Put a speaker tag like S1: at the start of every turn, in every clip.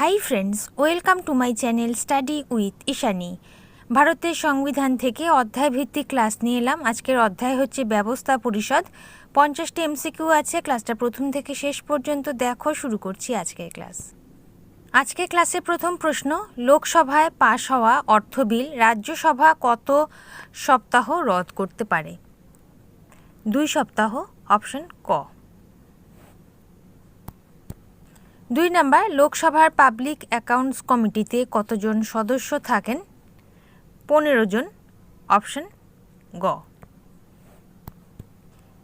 S1: Hi friends welcome to my channel study with Ishani ভারতের সংবিধান থেকে অধ্যায় ভিত্তিক ক্লাস নিয়ে এলাম। আজকের অধ্যায় হচ্ছে ব্যবস্থা পরিষদ। পঞ্চাশটি এমসিকিউ আছে। ক্লাসটা প্রথম থেকে শেষ পর্যন্ত দেখো, শুরু করছি আজকের ক্লাস আজকের ক্লাসে প্রথম প্রশ্ন, লোকসভায় পাশ হওয়া অর্থ বিল রাজ্যসভা কত সপ্তাহ রদ করতে পারে? দুই সপ্তাহ অপশন ক। দুই নাম্বার, লোকসভার পাবলিক অ্যাকাউন্টস কমিটিতে কতজন সদস্য থাকেন? পনেরো জন। অপশন, গ।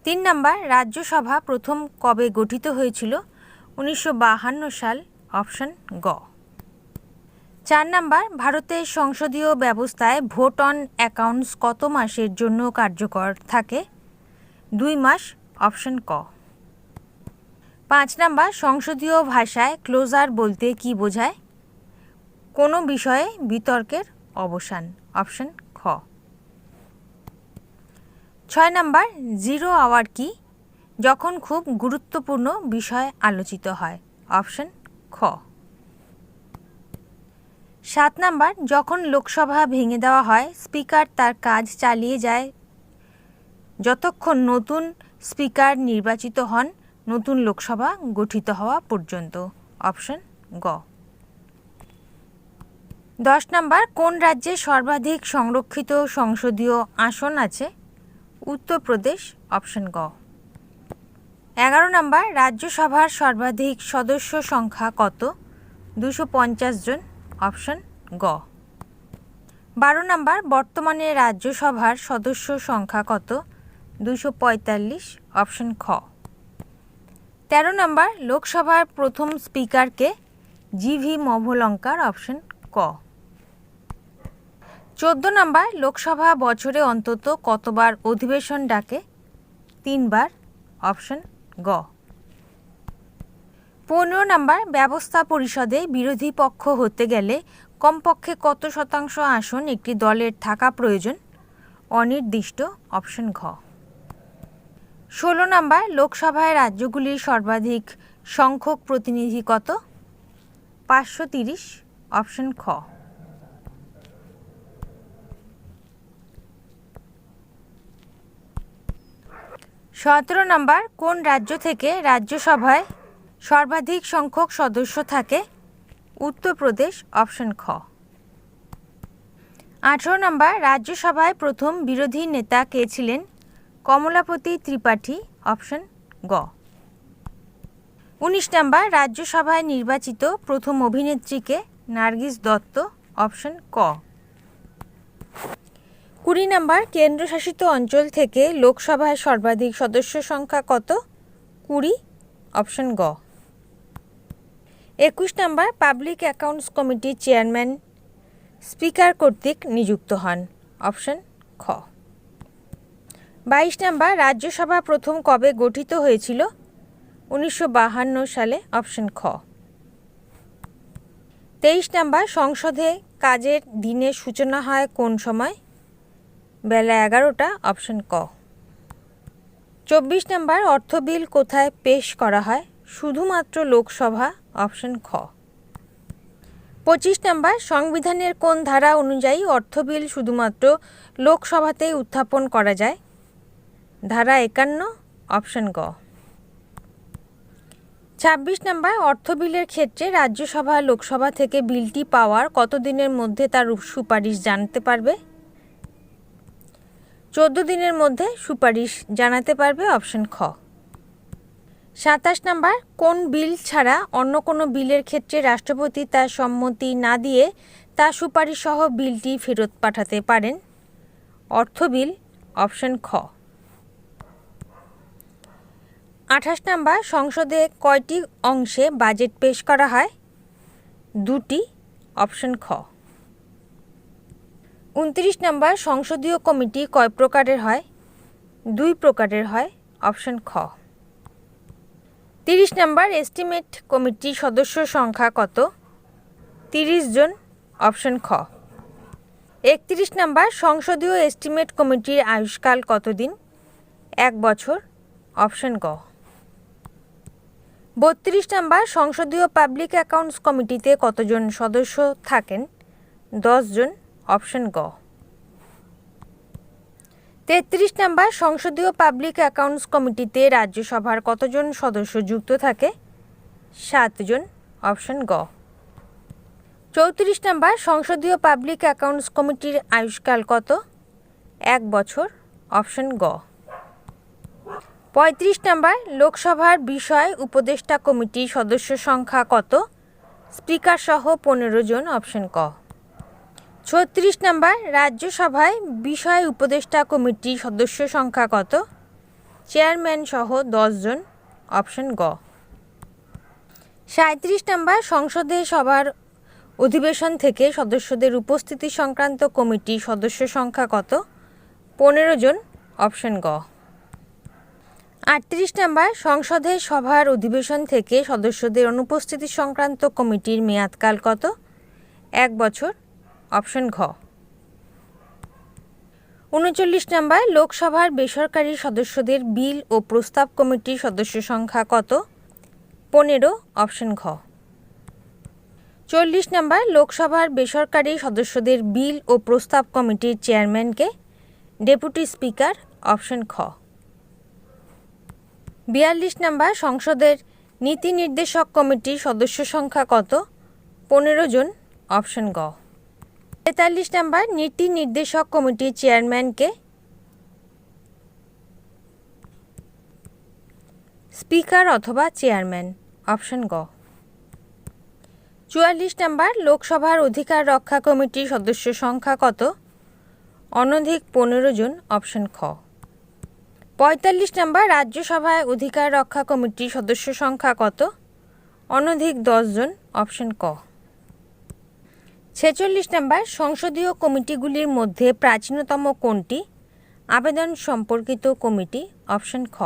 S1: তিন নাম্বার, রাজ্যসভা প্রথম কবে গঠিত হয়েছিল? উনিশশো সাল। অপশন, গ। চার নাম্বার, ভারতের সংসদীয় ব্যবস্থায় ভোট অন অ্যাকাউন্টস কত মাসের জন্য কার্যকর থাকে? দুই মাস। অপশন, ক। পাঁচ নাম্বার, সংসদীয় ভাষায় ক্লোজার বলতে কি বোঝায়? কোনো বিষয়ে বিতর্কের অবসান, অপশন খ। ছয় নাম্বার, জিরো আওয়ার কি? যখন খুব গুরুত্বপূর্ণ বিষয় আলোচিত হয়, অপশন খ। সাত নাম্বার, যখন লোকসভা ভেঙে দেওয়া হয়, স্পিকার তার কাজ চালিয়ে যায়, যতক্ষণ নতুন স্পিকার নির্বাচিত হন নতুন লোকসভা গঠিত হওয়া পর্যন্ত। অপশন গ। দশ নম্বর, কোন রাজ্যে সর্বাধিক সংরক্ষিত সংসদীয় আসন আছে? উত্তরপ্রদেশ অপশন গ। এগারো নম্বর, রাজ্যসভার সর্বাধিক সদস্য সংখ্যা কত? দুশো পঞ্চাশ জন, অপশন গ। বারো নম্বর, বর্তমানে রাজ্যসভার সদস্য সংখ্যা কত? দুশো পঁয়তাল্লিশ, অপশন খ। তেরো নম্বর, লোকসভার প্রথম স্পিকারকে জিভি মভলঙ্কার অপশন ক। চোদ্দ নম্বর, লোকসভা বছরে অন্তত কতবার অধিবেশন ডাকে? তিনবার, অপশন গ। পনেরো নম্বর, ব্যবস্থা পরিষদে বিরোধী পক্ষ হতে গেলে কমপক্ষে কত শতাংশ আসন একটি দলের থাকা প্রয়োজন? অনির্দিষ্ট, অপশন ঘ। ষোলো নম্বর লোকসভায় রাজ্যগুলির সর্বাধিক সংখ্যক প্রতিনিধি কত? পাঁচশো তিরিশ, অপশন খ। সতেরো নম্বর, কোন রাজ্য থেকে রাজ্যসভায় সর্বাধিক সংখ্যক সদস্য থাকে? উত্তরপ্রদেশ, অপশন খ। আঠেরো নম্বর, রাজ্যসভায় প্রথম বিরোধী নেতা কে ছিলেন? কমলাপতি ত্রিপাঠী অপশন গ। উনিশ নাম্বার, রাজ্যসভায় নির্বাচিত প্রথম অভিনেত্রীকে নার্গিস দত্ত অপশন ক। কুড়ি নাম্বার, কেন্দ্রশাসিত অঞ্চল থেকে লোকসভায় সর্বাধিক সদস্য সংখ্যা কত? কুড়ি অপশন গ। একুশ নাম্বার পাবলিক অ্যাকাউন্টস কমিটির চেয়ারম্যান স্পিকার কর্তৃক নিযুক্ত হন অপশন খ। বাইশ নাম্বার, রাজ্যসভা প্রথম কবে গঠিত হয়েছিল? উনিশশো সালে, অপশন খ। তেইশ নাম্বার, সংসদে কাজের দিনের সূচনা হয় কোন সময়? বেলা এগারোটা, অপশন ক। চব্বিশ নাম্বার, অর্থ বিল কোথায় পেশ করা হয়? শুধুমাত্র লোকসভা, অপশন খ। পঁচিশ নাম্বার, সংবিধানের কোন ধারা অনুযায়ী অর্থ বিল শুধুমাত্র লোকসভাতেই উত্থাপন করা যায়? ধারা একান্ন, অপশন গ। ছাব্বিশ নম্বর, অর্থ বিলের ক্ষেত্রে রাজ্যসভা, লোকসভা থেকে বিলটি পাওয়ার কতদিনের মধ্যে তার সুপারিশ জানতে পারবে? চোদ্দ দিনের মধ্যে সুপারিশ জানাতে পারবে, অপশন খ। সাতাশ নাম্বার, কোন বিল ছাড়া অন্য কোনো বিলের ক্ষেত্রে রাষ্ট্রপতি তার সম্মতি না দিয়ে তা সুপারিশ সহ বিলটি ফেরত পাঠাতে পারেন? অর্থ বিল, অপশন খ। আঠাশ নাম্বার, সংসদে কয়টি অংশে বাজেট পেশ করা হয়? দুটি, অপশন খ। উনত্রিশ নাম্বার, সংসদীয় কমিটি কয় প্রকারের হয়? দুই প্রকারের হয়, অপশন খ। তিরিশ নাম্বার, এস্টিমেট কমিটির সদস্য সংখ্যা কত? তিরিশ জন, অপশন খ। একত্রিশ নাম্বার, সংসদীয় এস্টিমেট কমিটির আয়ুষ্কাল কতদিন? এক বছর, অপশন গ। বত্রিশ নাম্বার সংসদীয় পাবলিক অ্যাকাউন্টস কমিটিতে কতজন সদস্য থাকেন? জন, অপশন গ। তেত্রিশ নাম্বার সংসদীয় পাবলিক অ্যাকাউন্টস কমিটিতে রাজ্যসভার কতজন সদস্য যুক্ত থাকে? সাতজন অপশন গ। চৌত্রিশ নাম্বার সংসদীয় পাবলিক অ্যাকাউন্টস কমিটির আয়ুষ্কাল কত? এক বছর, অপশন গ। পঁয়ত্রিশ নাম্বার লোকসভার বিষয় উপদেষ্টা কমিটির সদস্য সংখ্যা কত? স্পিকার সহ পনেরো জন, অপশন ক। ছত্রিশ নাম্বার রাজ্যসভায় বিষয় উপদেষ্টা কমিটির সদস্য সংখ্যা কত? চেয়ারম্যান সহ জন, অপশন গ। সাঁত্রিশ নাম্বার সংসদে সভার অধিবেশন থেকে সদস্যদের উপস্থিতি সংক্রান্ত কমিটি সদস্য সংখ্যা কত? পনেরো জন, অপশন গ। আটত্রিশ নাম্বার সংসদে সভার অধিবেশন থেকে সদস্যদের অনুপস্থিতি সংক্রান্ত কমিটির মেয়াদকাল কত? এক বছর। অপশন ঘ। উনচল্লিশ নাম্বার লোকসভার বেসরকারি সদস্যদের বিল ও প্রস্তাব কমিটির সদস্য সংখ্যা কত? পনেরো। অপশন ঘ। চল্লিশ নাম্বার লোকসভার বেসরকারি সদস্যদের বিল ও প্রস্তাব কমিটির চেয়ারম্যানকে ডেপুটি স্পিকার। অপশন খ। বিয়াল্লিশ নাম্বার সংসদের নীতি নির্দেশক কমিটির সদস্য সংখ্যা কত? পনেরো জন, অপশন গ। তেতাল্লিশ নাম্বার নীতি নির্দেশক কমিটির চেয়ারম্যানকে স্পিকার অথবা চেয়ারম্যান, অপশন গ। চুয়াল্লিশ নাম্বার লোকসভার অধিকার রক্ষা কমিটির সদস্য সংখ্যা কত? অনধিক পনেরো জন, অপশন খ। পঁয়তাল্লিশ নাম্বার রাজ্যসভায় অধিকার রক্ষা কমিটির সদস্য সংখ্যা কত? অনধিক জন অপশন ক। ছেচল্লিশ নাম্বার সংসদীয় কমিটিগুলির মধ্যে প্রাচীনতম কোনটি? আবেদন সম্পর্কিত কমিটি, অপশন খ।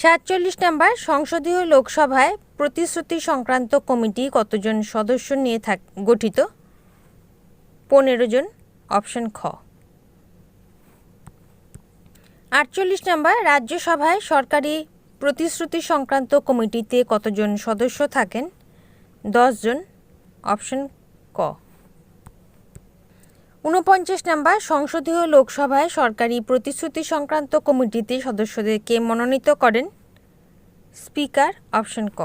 S1: সাতচল্লিশ নাম্বার সংসদীয় লোকসভায় প্রতিশ্রুতি সংক্রান্ত কমিটি কতজন সদস্য নিয়ে থাক, গঠিত? পনেরো জন, অপশন খ। আটচল্লিশ নাম্বার, রাজ্যসভায় সরকারি প্রতিশ্রুতি সংক্রান্ত কমিটিতে কতজন সদস্য থাকেন? জন অপশন ক। ঊনপঞ্চাশ নাম্বার, সংসদীয় লোকসভায় সরকারি প্রতিশ্রুতি সংক্রান্ত কমিটিতে সদস্যদেরকে মনোনীত করেন স্পিকার, অপশন ক।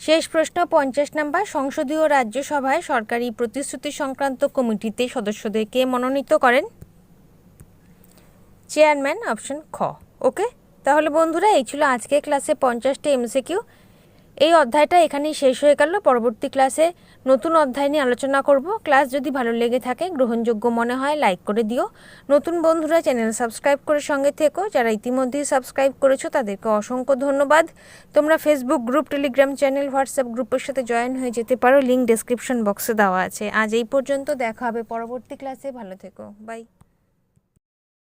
S1: শেষ প্রশ্ন, পঞ্চাশ নাম্বার, সংসদীয় রাজ্যসভায় সরকারি প্রতিশ্রুতি সংক্রান্ত কমিটিতে সদস্যদেরকে মনোনীত করেন চেয়ারম্যান অপশন খ, ওকে? তাহলে বন্ধুরা, এই ছিল আজকে ক্লাসে পঞ্চাশটা এমসিকিউ এই অধ্যায়টা এখানেই শেষ হয়ে গেল। পরবর্তী ক্লাসে নতুন অধ্যায় নিয়ে আলোচনা করব। ক্লাস যদি ভালো লেগে থাকে, গ্রহণযোগ্য মনে হয়, লাইক করে দিও। নতুন বন্ধুরা, চ্যানেল সাবস্ক্রাইব করে সঙ্গে থেকো। যারা ইতিমধ্যেই সাবস্ক্রাইব করেছ, তাদেরকে অসংখ্য ধন্যবাদ। তোমরা Facebook group Telegram channel WhatsApp গ্রুপের সাথে জয়েন হয়ে যেতে পারো। লিঙ্ক ডেসক্রিপশন বক্সে দেওয়া আছে। আজ এই পর্যন্ত দেখা হবে পরবর্তী ক্লাসে। ভালো থেকো। বাই